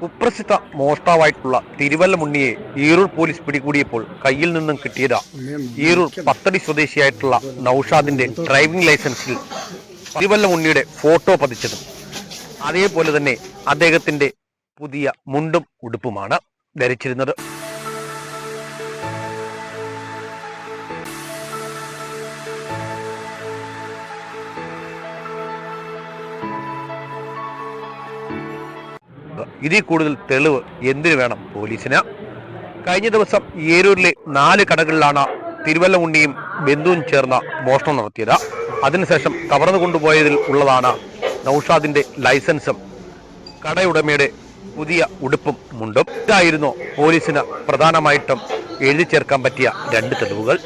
കുപ്രസിദ്ധ മോഷ്ടാവായിട്ടുള്ള തിരുവല്ലമുണ്ണിയെ ഈറൂർ പോലീസ് പിടികൂടിയപ്പോൾ കയ്യിൽ നിന്നും കിട്ടിയത്. ഈറൂർ പത്തടി സ്വദേശിയായിട്ടുള്ള നൌഷാദിന്റെ ഡ്രൈവിംഗ് ലൈസൻസിൽ തിരുവല്ലമുണ്ണിയുടെ ഫോട്ടോ പതിച്ചതും. അതേപോലെ തന്നെ അദ്ദേഹത്തിന്റെ പുതിയ മുണ്ടും ഉടുപ്പുമാണ് ധരിച്ചിരുന്നത്. ഇതിൽ കൂടുതൽ തെളിവ് എന്തിനു വേണം പോലീസിന്? കഴിഞ്ഞ ദിവസം ഏരൂരിലെ നാല് കടകളിലാണ് തിരുവല്ല ഉണ്ണിയും ബന്ധുവും ചേർന്ന മോഷണം നടത്തിയത്. അതിനുശേഷം കവർന്നു കൊണ്ടുപോയതിൽ ഉള്ളതാണ് നൌഷാദിന്റെ ലൈസൻസും. കടയുടമയുടെ പുതിയ ഉടുപ്പും മുണ്ടും. ഇതായിരുന്നു പോലീസിന് പ്രധാനമായിട്ടും എഴുതി ചേർക്കാൻ പറ്റിയ രണ്ട് തെളിവുകൾ.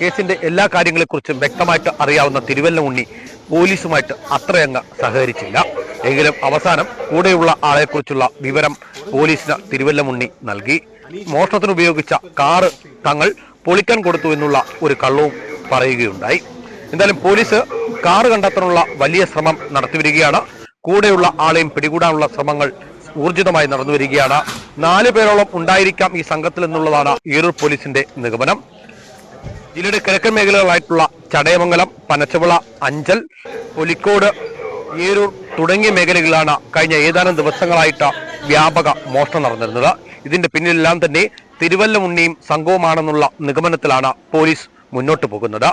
കേസിന്റെ എല്ലാ കാര്യങ്ങളെക്കുറിച്ചും വ്യക്തമായിട്ട് അറിയാവുന്ന തിരുവല്ല ഉണ്ണി പോലീസുമായിട്ട് അത്രയങ്ങ് സഹകരിച്ചില്ല. എങ്കിലും അവസാനം കൂടെയുള്ള ആളെക്കുറിച്ചുള്ള വിവരം പോലീസിന് തിരുവല്ലമുണ്ണി നൽകി. മോഷണത്തിന് ഉപയോഗിച്ച കാറ് തങ്ങൾ പൊളിക്കാൻ കൊടുത്തു എന്നുള്ള ഒരു കള്ളവും പറയുകയുണ്ടായി. എന്തായാലും പോലീസ് കാറ് കണ്ടെത്താനുള്ള വലിയ ശ്രമം നടത്തിവരികയാണ്. കൂടെയുള്ള ആളെയും പിടികൂടാനുള്ള ശ്രമങ്ങൾ ഊർജിതമായി നടന്നു വരികയാണ് നാല് പേരോളം ഉണ്ടായിരിക്കാം ഈ സംഘത്തിൽ എന്നുള്ളതാണ് ഈറൂർ പോലീസിന്റെ നിഗമനം. ജില്ലയുടെ കിഴക്കൻ മേഖലകളായിട്ടുള്ള ചടയമംഗലം പനച്ചവിള അഞ്ചൽ പുലിക്കോട് ഏരൂർ തുടങ്ങിയ മേഖലകളിലാണ് കഴിഞ്ഞ ഏതാനും ദിവസങ്ങളായിട്ട് വ്യാപക മോഷണം നടന്നിരുന്നത്. ഇതിന്റെ പിന്നിലെല്ലാം തന്നെ തിരുവല്ലമുണ്ണിയും സംഘവുമാണെന്നുള്ള നിഗമനത്തിലാണ് പോലീസ് മുന്നോട്ട് പോകുന്നത്.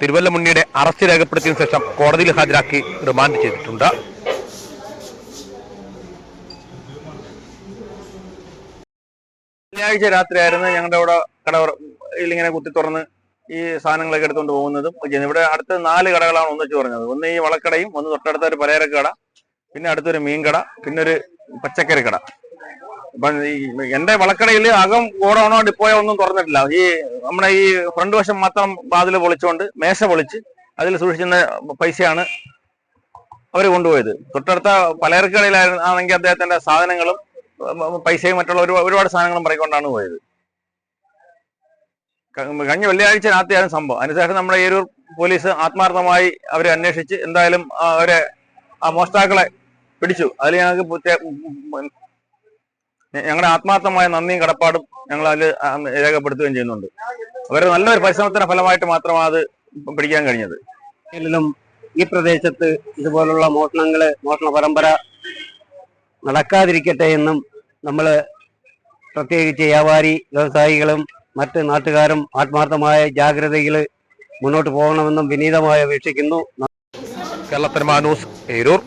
തിരുവല്ലമുണ്ണിയുടെ അറസ്റ്റ് രേഖപ്പെടുത്തിയതിനു ശേഷം കോടതിയിൽ ഹാജരാക്കി റിമാൻഡ് ചെയ്തിട്ടുണ്ട്. ശനിയാഴ്ച രാത്രിയായിരുന്നു ഞങ്ങളുടെ അവിടെ കട ഇല്ലിങ്ങനെ കുത്തി തുറന്ന് ഈ സാധനങ്ങളൊക്കെ എടുത്തുകൊണ്ട് പോകുന്നതും. ഇവിടെ അടുത്ത് നാല് കടകളാണ് ഒന്നിച്ച് പറഞ്ഞത്. ഒന്ന് ഈ വളക്കടയും ഒന്ന് തൊട്ടടുത്ത ഒരു പലചരക്ക് കട പിന്നെ അടുത്തൊരു മീൻകട പിന്നെ ഒരു പച്ചക്കറി കട. അപ്പം ഈ എന്റെ വളക്കടയിൽ അകം ഗോഡൌണോ ഡിപ്പോയോ ഒന്നും തുറന്നിട്ടില്ല. ഈ നമ്മുടെ ഈ ഫ്രണ്ട് വശം മാത്രം വാതിൽ പൊളിച്ചുകൊണ്ട് മേശ പൊളിച്ച് അതിൽ സൂക്ഷിക്കുന്ന പൈസയാണ് അവർ കൊണ്ടുപോയത്. തൊട്ടടുത്ത പലചരക്ക് ആണെങ്കിൽ അദ്ദേഹത്തിന്റെ സാധനങ്ങളും പൈസയും മറ്റുള്ള ഒരുപാട് സാധനങ്ങളും പറയിക്കൊണ്ടാണ് പോയത്. കഴിഞ്ഞ വെള്ളിയാഴ്ച രാത്രിയാണ് സംഭവം. അതിനുശേഷം നമ്മുടെ ഏരൂർ പോലീസ് ആത്മാർത്ഥമായി അവരെ അന്വേഷിച്ച് എന്തായാലും അവരെ ആ മോഷ്ടാക്കളെ പിടിച്ചു. അതിൽ ഞങ്ങൾക്ക് ഞങ്ങളുടെ ആത്മാർത്ഥമായ നന്ദിയും കടപ്പാടും ഞങ്ങൾ അതിൽ രേഖപ്പെടുത്തുകയും ചെയ്യുന്നുണ്ട്. അവരുടെ നല്ലൊരു പരിശ്രമത്തിന്റെ ഫലമായിട്ട് മാത്രമാണ് അത് പിടിക്കാൻ കഴിഞ്ഞത്. ഈ പ്രദേശത്ത് ഇതുപോലുള്ള മോഷണങ്ങൾ മോഷണ പരമ്പര നടക്കാതിരിക്കട്ടെ എന്നും നമ്മൾ പ്രത്യേകിച്ച് വ്യാപാരി വ്യവസായികളും മറ്റ് നാട്ടുകാരും ആത്മാർത്ഥമായ ജാഗ്രതയിൽ മുന്നോട്ട് പോകണമെന്നും വിനീതമായി അപേക്ഷിക്കുന്നു. കേരളത്തിന് മാനൂസ് ഏരൂർ.